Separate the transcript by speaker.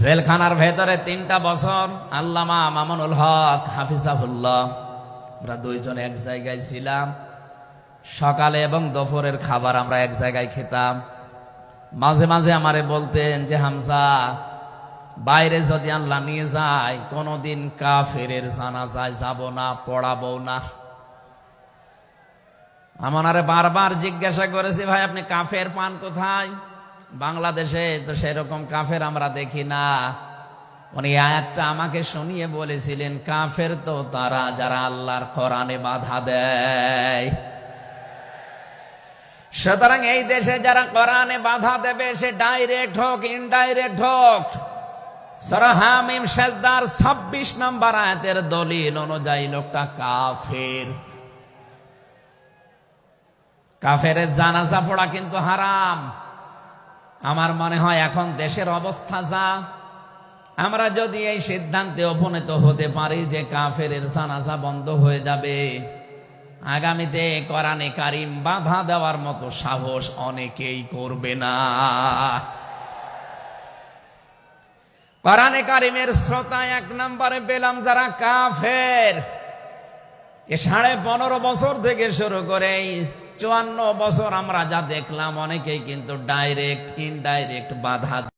Speaker 1: জেলখানার ভেতরে তিনটা বছর আল্লামা মামুনুল হক হাফিজাহুল্লাহ। আমরা দুইজন এক জায়গায় ছিলাম। সকালে এবং দুপুরের খাবার আমরা এক জায়গায় খেতাম। মাঝে মাঝে আমারে বলতেন যে, হামজা, বাইরে যদি আল্লাহ নিয়ে যায়, কোনোদিন কাফেরের জানা যায় যাব না, পড়াবো না। আমারে বারবার জিজ্ঞাসা করেছি, ভাই, আপনি কাফের পান কোথায়? বাংলাদেশে তো সেরকম কাফের আমরা দেখি না। উনি আয়াতটা আমাকে শুনিয়ে বলেছিলেন, কাফের তো তারা যারা আল্লাহর কোরআনে বাধা দেয়। সুতরাং এই দেশে যারা কোরআনে বাধা দেবে, সে ডাইরেক্ট হোক, ইনডাইরেক্ট হোক সরহামিম শেষদার ছাব্বিশ নম্বর আয়াতের দলিল অনুযায়ী লোকটা কাফের। কাফের জানাজা পড়া কিন্তু হারাম। আমার মনে হয় এখন দেশের অবস্থা যা। আমরা যদি এই সিদ্ধান্তে উপনীত হতে পারি যে কাফের জানাজা বন্ধ হয়ে যাবে, আগামীতে কোরআনে কারিম বাধা দেওয়ার মতো সাহস অনেকেই করবে না। কোরআনে কারিমের শ্রোতা এক নম্বরে পেলাম যারা কাফের। এ সাড়ে পনেরো বছর থেকে শুরু করে চুয়ান্ন বছর আমরা যা দেখলাম অনেকেই কিন্তু ডাইরেক্ট ইনডাইরেক্ট বাধা